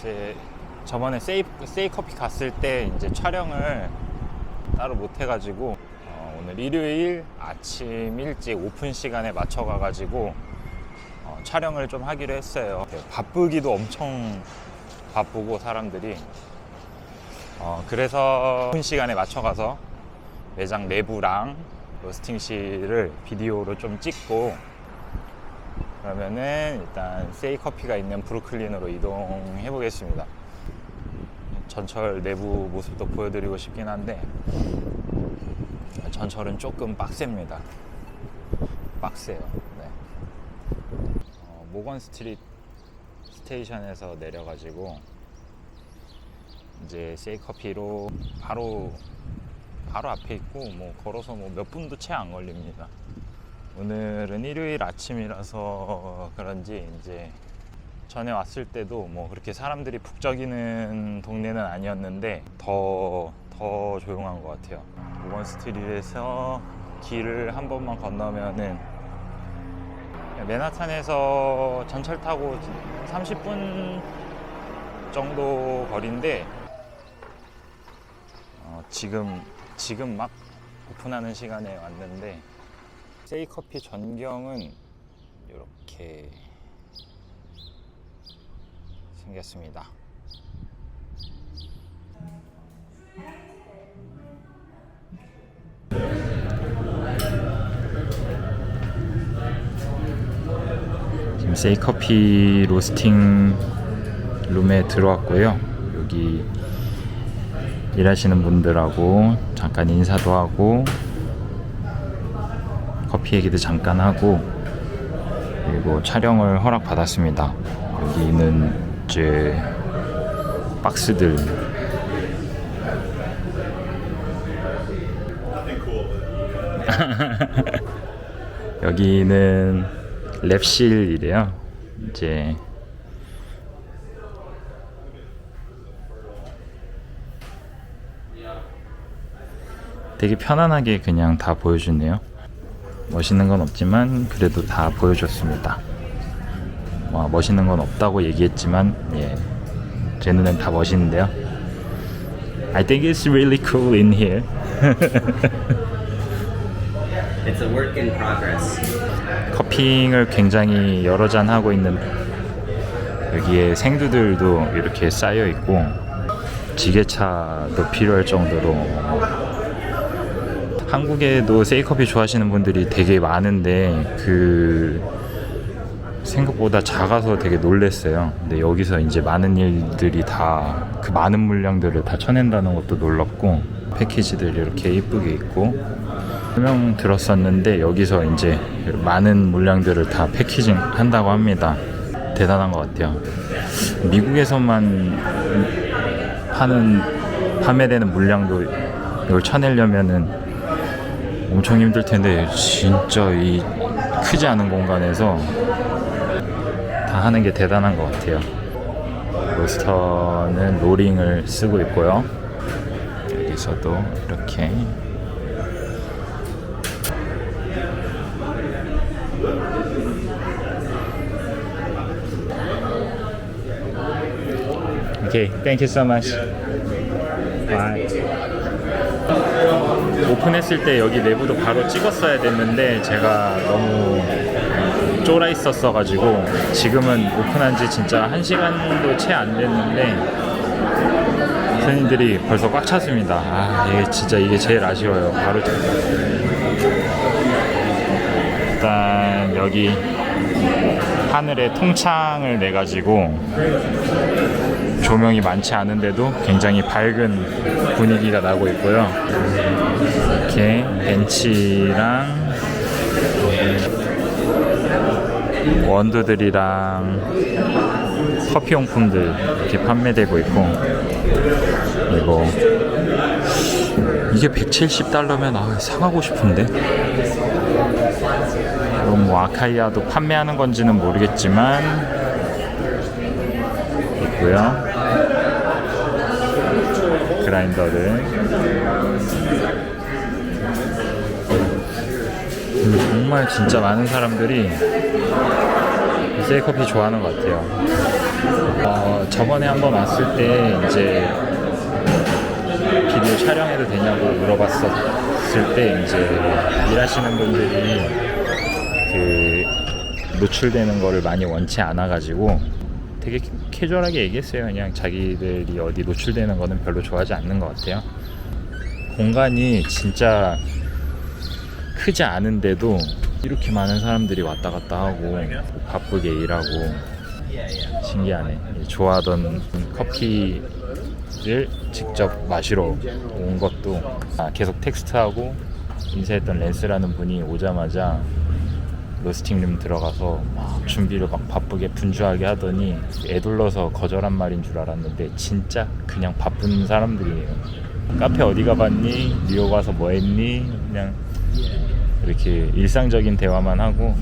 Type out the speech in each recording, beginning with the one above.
이제 저번에 세이, 세이 커피 갔을 때 이제 촬영을 따로 못 해가지고 어, 오늘 일요일 아침 일찍 오픈 시간에 맞춰 가가지고 어, 촬영을 좀 하기로 했어요. 네, 바쁘기도 엄청 바쁘고 사람들이 어, 그래서 오픈 시간에 맞춰 가서 매장 내부랑 로스팅실을 비디오로 좀 찍고 그러면은 일단 세이 커피가 있는 브루클린으로 이동해 보겠습니다. 전철 내부 모습도 보여드리고 싶긴 한데 전철은 조금 빡셉니다. 빡세요. 네. 어, 모건 스트릿 스테이션에서 내려가지고 이제 세이 커피로 바로 바로 앞에 있고 뭐 걸어서 뭐 몇 분도 채 안 걸립니다. 오늘은 일요일 아침이라서 그런지 이제 전에 왔을 때도 뭐 그렇게 사람들이 북적이는 동네는 아니었는데 더, 더 조용한 것 같아요. 모건 스트리트에서 길을 한 번만 건너면은 맨하탄에서 전철 타고 30분 정도 거리인데 어, 지금 지금 막 오픈하는 시간에 왔는데 세이 커피 전경은 이렇게 생겼습니다. 지금 세이 커피 로스팅 룸에 들어왔고요. 여기 일하시는 분들하고 잠깐 인사도 하고 커피 얘기도 잠깐 하고 그리고 촬영을 허락 받았습니다. 여기는 이제 박스들 여기는 랩실이래요. 이제 되게 편안하게 그냥 다 보여주네요. 멋있는 건 없지만 그래도 다 보여줬습니다. 와, 멋있는 건 없다고 얘기했지만 예, 제 눈엔 다 멋있는데요. I think it's really cool in here. It's a work in progress. 커핑을 굉장히 여러 잔 하고 있는 여기에 생두들도 이렇게 쌓여 있고 지게차도 필요할 정도로 한국에도 세이커피 좋아하시는 분들이 되게 많은데 그 생각보다 작아서 되게 놀랬어요. 근데 여기서 이제 많은 일들이 다 그 많은 물량들을 다 쳐낸다는 것도 놀랍고 패키지들이 이렇게 이쁘게 있고 설명 들었었는데 여기서 이제 많은 물량들을 다 패키징 한다고 합니다. 대단한 것 같아요. 미국에서만 파는 판매되는 물량도 이걸 쳐내려면은 엄청 힘들 텐데 진짜 이 크지 않은 공간에서 다 하는 게 대단한 것 같아요. 로스터는 로링을 쓰고 있고요. 여기서도 이렇게 Okay, thank you so much. Bye. 오픈했을 때 여기 내부도 바로 찍었어야 됐는데 제가 너무 쫄아 있었어 가지고 지금은 오픈한 지 진짜 한 시간도 채 안 됐는데 손님들이 벌써 꽉 찼습니다. 아, 이게 진짜 이게 제일 아쉬워요. 바로 찍- 일단 여기 하늘에 통창을 내 가지고 조명이 많지 않은데도 굉장히 밝은 분위기가 나고 있고요. 이렇게 벤치랑 원두들이랑 커피 용품들 이렇게 판매되고 있고 그리고 이게 170달러면 아, 사가고 싶은데 그럼 뭐 아카이아도 판매하는 건지는 모르겠지만 있고요. 그라인더들. 음, 정말 진짜 많은 사람들이 세이커피 좋아하는 것 같아요. 어, 저번에 한번 왔을 때 이제 비디오 촬영해도 되냐고 물어봤었을 때 이제 일하시는 분들이 그 노출되는 거를 많이 원치 않아 가지고 되게 캐주얼하게 얘기했어요. 그냥 자기들이 어디 노출되는 거는 별로 좋아하지 않는 것 같아요. 공간이 진짜 크지 않은데도 이렇게 많은 사람들이 왔다 갔다 하고 바쁘게 일하고 신기하네. 좋아하던 커피를 직접 마시러 온 것도 아, 계속 텍스트하고 인사했던 랜스라는 분이 오자마자 로스팅룸 들어가서 막 준비를 막 바쁘게 분주하게 하더니 애둘러서 거절한 말인 줄 알았는데 진짜 그냥 바쁜 사람들이에요. 카페 어디 가봤니? 뉴욕 와서 뭐 했니? 그냥 이렇게 일상적인 대화만 하고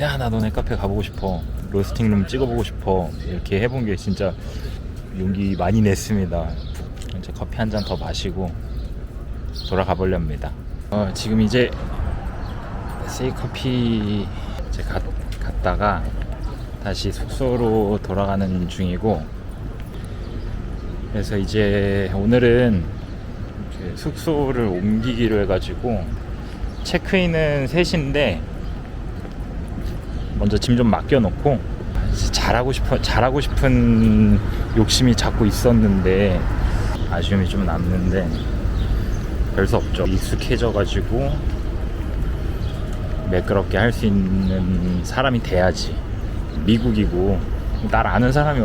야 나 너네 카페 가보고 싶어 로스팅룸 찍어보고 싶어 이렇게 해본 게 진짜 용기 많이 냈습니다 이제 커피 한 잔 더 마시고 돌아가 보렵니다 어, 지금 이제 세이커피 이제 갔, 갔다가 다시 숙소로 돌아가는 중이고 그래서 이제 오늘은 그 숙소를 옮기기로 해가지고 체크인은 3시인데 먼저 짐 좀 맡겨놓고 잘하고 싶어 잘하고 싶은 욕심이 자꾸 있었는데 아쉬움이 좀 남는데 별 수 없죠. 익숙해져가지고 매끄럽게 할 수 있는 사람이 돼야지. 미국이고 날 아는 사람이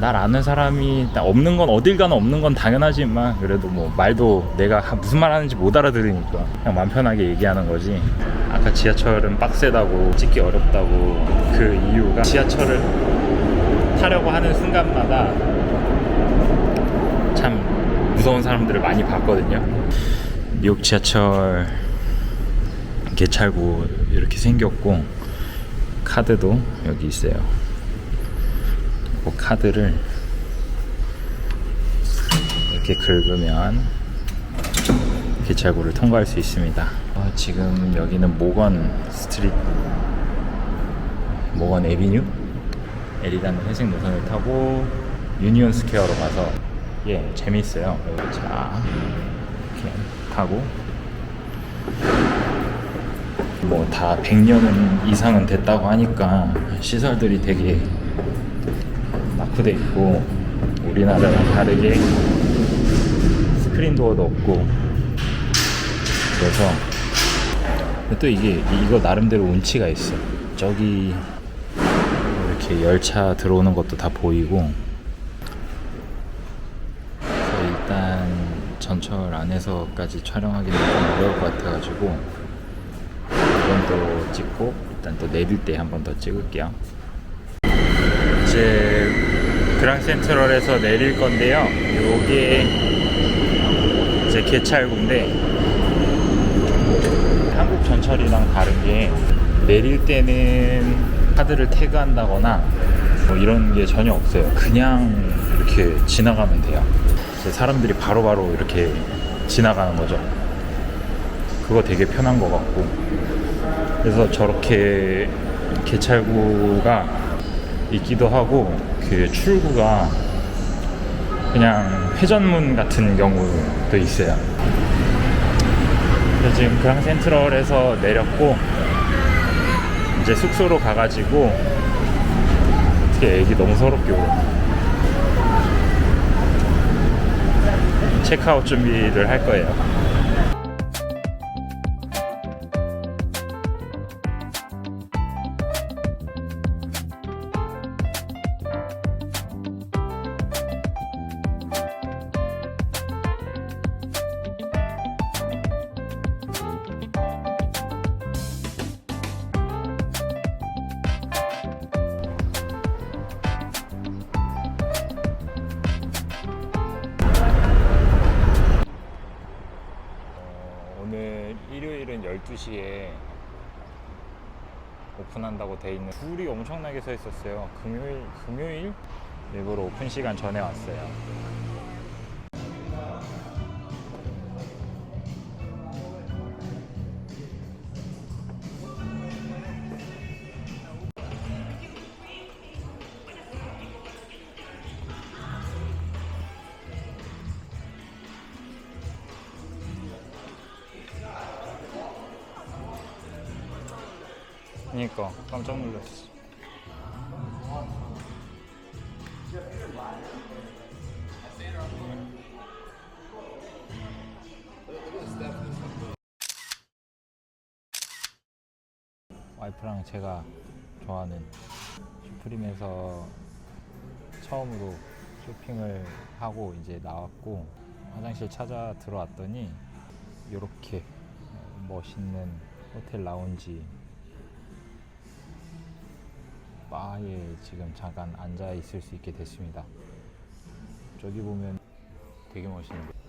날 아는 사람이 나 없는 건 어딜 가나 없는 건 당연하지만 그래도 뭐 말도 내가 하- 무슨 말 하는지 못 알아들으니까 그냥 마음 편하게 얘기하는 거지. 아까 지하철은 빡세다고 찍기 어렵다고 그 이유가 지하철을 타려고 하는 순간마다 참 무서운 사람들을 많이 봤거든요. 뉴욕 지하철 개찰구 이렇게 생겼고 카드도 여기 있어요 그 카드를 이렇게 긁으면 개찰구를 통과할 수 있습니다. 어, 지금 여기는 모건 스트리트, 모건 에비뉴? 에리다는 회색 노선을 타고 유니온 스퀘어로 가서 예 재밌어요. 자 이렇게 타고 뭐 다 100년은 이상은 됐다고 하니까 시설들이 되게 낙후돼 있고 우리나라랑 다르게 스크린 도어도 없고 그래서 또 이게 이거 나름대로 운치가 있어. 저기 이렇게 열차 들어오는 것도 다 보이고. 일단 전철 안에서까지 촬영하기는 좀 어려울 것 같아가지고 이건 또 찍고 일단 또 내릴 때 한 번 더 찍을게요 이제 그랑 센트럴에서 내릴 건데요. 요게 이제 개찰구인데 한국 전철이랑 다른 게 내릴 때는 카드를 태그한다거나 뭐 이런 게 전혀 없어요. 그냥 이렇게 지나가면 돼요. 사람들이 바로바로 이렇게 지나가는 거죠. 그거 되게 편한 것 같고 그래서 저렇게 개찰구가 있기도 하고 그 출구가 그냥 회전문 같은 경우도 있어요. 그래서 지금 그랑 센트럴에서 내렸고 이제 숙소로 가가지고 어떻게 애기 너무 서럽게 울어. 체크아웃 준비를 할 거예요. 돼 있는 줄이 엄청나게 서 있었어요. 금요일 금요일 일부러 오픈 시간 전에 왔어요. 그니까 깜짝 놀랐어. 와이프랑 제가 좋아하는 슈프림에서 처음으로 쇼핑을 하고 이제 나왔고 화장실 찾아 들어왔더니 이렇게 멋있는 호텔 라운지 바에 지금 잠깐 앉아 있을 수 있게 됐습니다. 저기 보면 되게 멋있는데.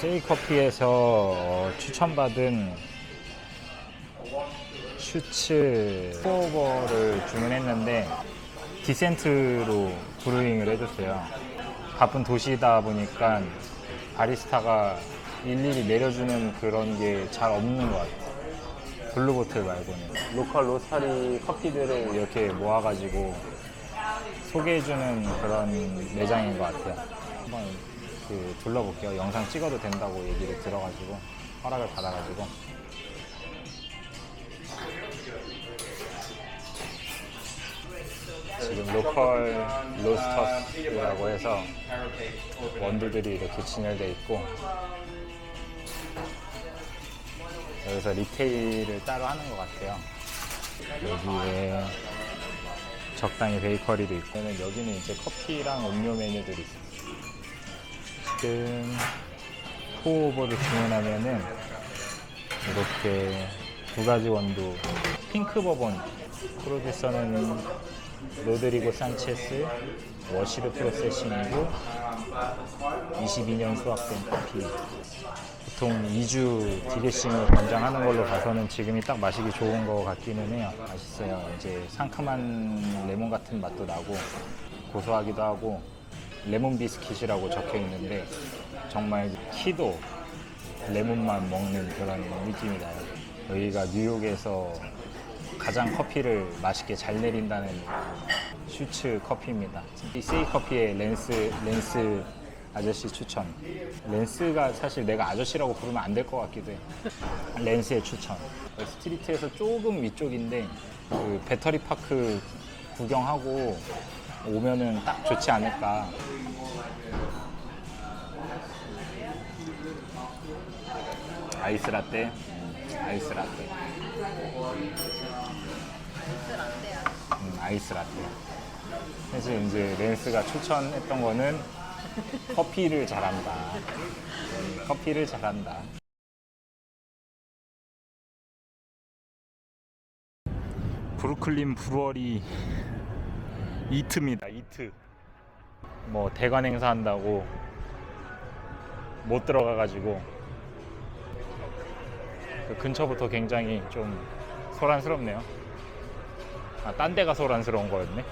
세이커피에서 어, 추천받은 슈츠 포버를 주문했는데 디센트로 브루잉을 해줬어요. 바쁜 도시다 보니까 바리스타가 일일이 내려주는 그런 게 잘 없는 것 같아요. 블루보틀 말고는 로컬 로스타리 커피들을 이렇게 모아가지고 소개해주는 그런 매장인 것 같아요. 한번 그 둘러볼게요. 영상 찍어도 된다고 얘기를 들어가지고 허락을 받아가지고 지금 로컬 로스터스라고 해서 원두들이 이렇게 진열돼 있고 여기서 리테일을 따로 하는 것 같아요. 여기에 적당히 베이커리도 있고 여기는 이제 커피랑 음료 메뉴들이 있어요. 지금 포오버를 주문하면은 이렇게 두 가지 원두 핑크 버번 프로듀서는 로드리고 산체스 워시드 프로세싱이고 22년 수확된 커피. 보통 2주 디게싱을 권장하는 걸로 봐서는 지금이 딱 마시기 좋은 것 같기는 해요. 맛있어요. 이제 상큼한 레몬 같은 맛도 나고 고소하기도 하고 레몬 비스킷이라고 적혀 있는데 정말 키도 레몬만 먹는 그런 느낌이 나요. 여기가 뉴욕에서 가장 커피를 맛있게 잘 내린다는 슈츠 커피입니다. 이 세이 커피의 렌스 렌스 아저씨 추천. 렌스가 사실 내가 아저씨라고 부르면 안 될 것 같기도 해. 렌스의 추천. 스트리트에서 조금 위쪽인데 그 배터리 파크 구경하고 오면은 딱 좋지 않을까. 아이스 라떼, 아이스 라떼. 음, 아이스 라떼. 사실 이제 렌스가 추천했던 거는 커피를 잘한다. 음, 커피를 잘한다. 브루클린 브루어리 이트입니다. 이트. 뭐 대관 행사 한다고 못 들어가 가지고 그 근처부터 굉장히 좀 소란스럽네요. 아, 딴 데가 소란스러운 거였네.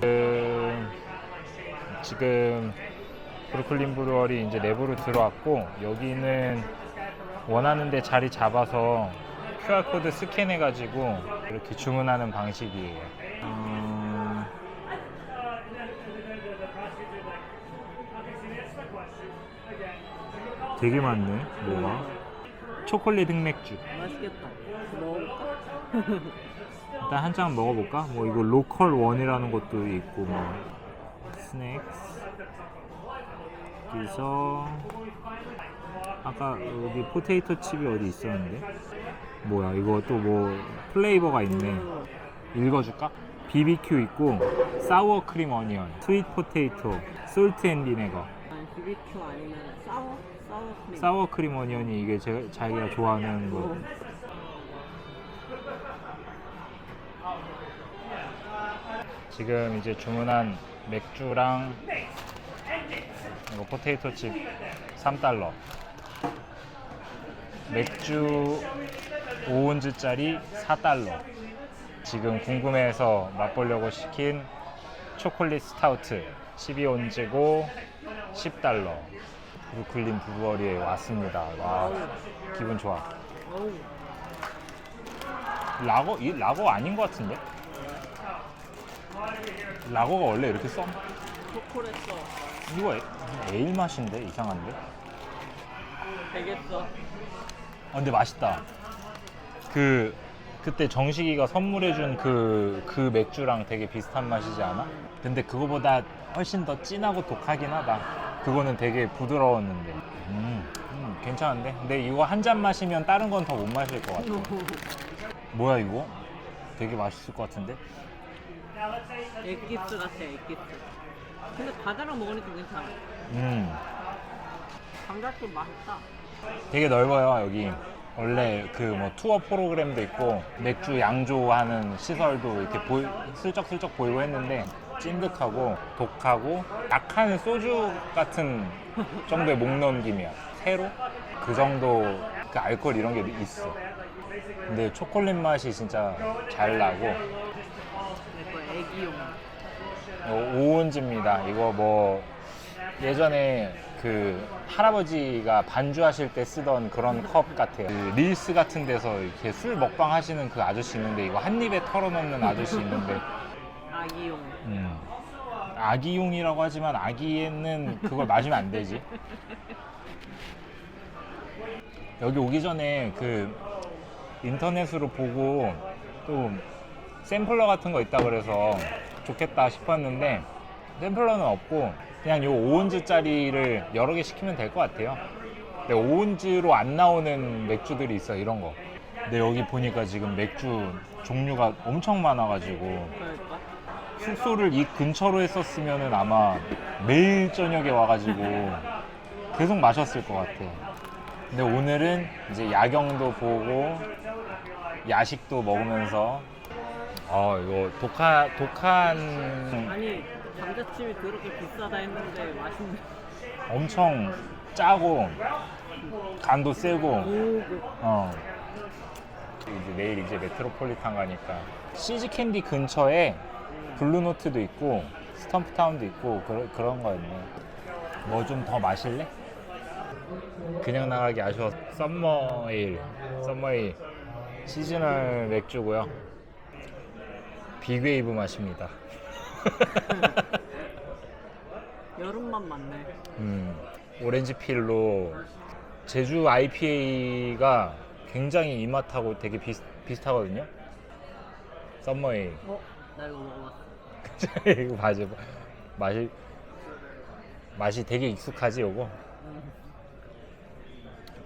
그, 지금 브루클린 브루어리 이제 내부로 들어왔고 여기는 원하는데 자리 잡아서 QR 코드 스캔해 가지고 이렇게 주문하는 방식이에요. 음, 되게 많네. 뭐가? 초콜릿 흑맥주. 맛있겠다. 먹어볼까? 일단 한잔 먹어볼까? 뭐 이거 로컬 원이라는 것도 있고 뭐 스낵스 여기서 아까 여기 포테이토 칩이 어디 있었는데 뭐야 이거 또 뭐 플레이버가 있네 읽어줄까? BBQ 있고 사워 크림 어니언 스윗 포테이토 솔트 앤 비네거 BBQ 아니면 사워? 사워 크림 사워 크림 어니언이 이게 제, 자기가 좋아하는 거 어. 지금 이제 주문한 맥주랑 이거 포테이토 칩. 3달러. 맥주 5온즈짜리 4달러. 지금 궁금해서 맛보려고 시킨 초콜릿 스타우트. 12온즈고 10달러. 브루클린 브루어리에 왔습니다. 와 기분 좋아. 라거 이 라거 아닌 것 같은데? 라거가 원래 이렇게 써? 초콜릿 써 이거 에, 에일 맛인데 이상한데? 되겠어 아 근데 맛있다. 그 그때 정식이가 선물해준 그, 그 맥주랑 되게 비슷한 맛이지 않아? 근데 그거보다 훨씬 더 진하고 독하긴 하다. 그거는 되게 부드러웠는데. 음, 음, 괜찮은데? 근데 이거 한 잔 마시면 다른 건 더 못 마실 것 같아. 뭐야 이거? 되게 맛있을 것 같은데? 액기스 같아 액기스 근데 과자랑 먹으니까 괜찮아 음, 감자튀김 맛있다 되게 넓어요 여기. 원래 그 뭐 투어 프로그램도 있고 맥주 양조하는 시설도 이렇게 보이, 슬쩍슬쩍 보이고 했는데 찐득하고 독하고 약한 소주 같은 정도의 목 넘김이야. 새로 그 정도 그 알코올 이런 게 있어. 근데 초콜릿 맛이 진짜 잘 나고 내 거 애기용 오온즈입니다. 이거 뭐 예전에 그 할아버지가 반주하실 때 쓰던 그런 컵 같아요. 그 릴스 같은 데서 이렇게 술 먹방 하시는 그 아저씨 있는데 이거 한 입에 털어놓는 아저씨 있는데 아기용 음, 아기용이라고 하지만 아기에는 그걸 마시면 안 되지. 여기 오기 전에 그 인터넷으로 보고 또 샘플러 같은 거 있다 그래서 좋겠다 싶었는데 샘플러는 없고 그냥 요 5온즈짜리를 여러 개 시키면 될 것 같아요. 근데 5온즈로 안 나오는 맥주들이 있어 이런 거. 근데 여기 보니까 지금 맥주 종류가 엄청 많아가지고? 숙소를 이 근처로 했었으면 아마 매일 저녁에 와가지고 계속 마셨을 것 같아. 근데 오늘은 이제 야경도 보고 야식도 먹으면서 어 이거 독한 독한 아니 감자칩이 그렇게 비싸다 했는데 맛있네. 엄청 짜고 간도 세고 오그 어. 이제 내일 이제 메트로폴리탄 가니까. 시즈 캔디 근처에 블루노트도 있고 스텀프타운도 있고 그러, 그런 거였네. 뭐 좀 더 마실래? 그냥 나가기 아쉬워. 썸머에일 썸머에일. 시즈널 맥주고요 빅웨이브 맛입니다 여름만 맞네 음, 오렌지 필로 제주 IPA가 굉장히 이 맛하고 되게 비슷, 비슷하거든요. 썸머에일. 어? 나 이거 먹어봤어 이거 맞아. 맛이 맛이 되게 익숙하지 요거.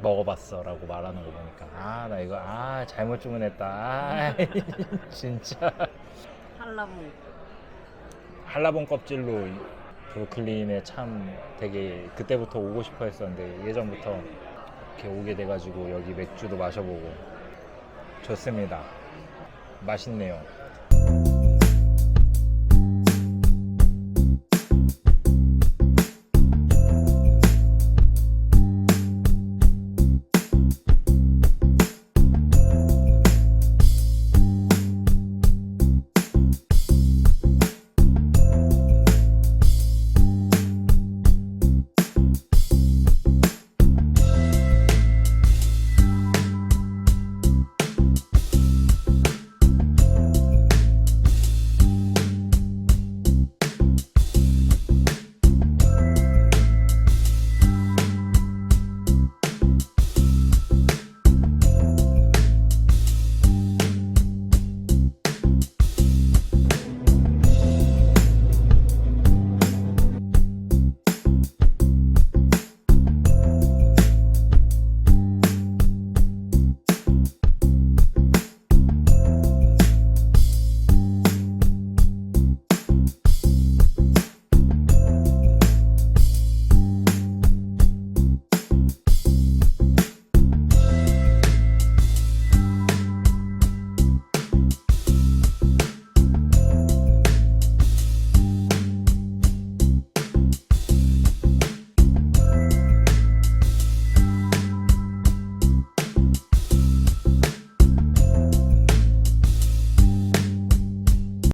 먹어봤어라고 말하는 거 보니까 아 나 이거 아 잘못 주문했다. 아 진짜 한라봉 한라봉 껍질로 이 브루클린에 참 되게 그때부터 오고 싶어 했었는데 예전부터 이렇게 오게 돼가지고 여기 맥주도 마셔보고 좋습니다. 맛있네요.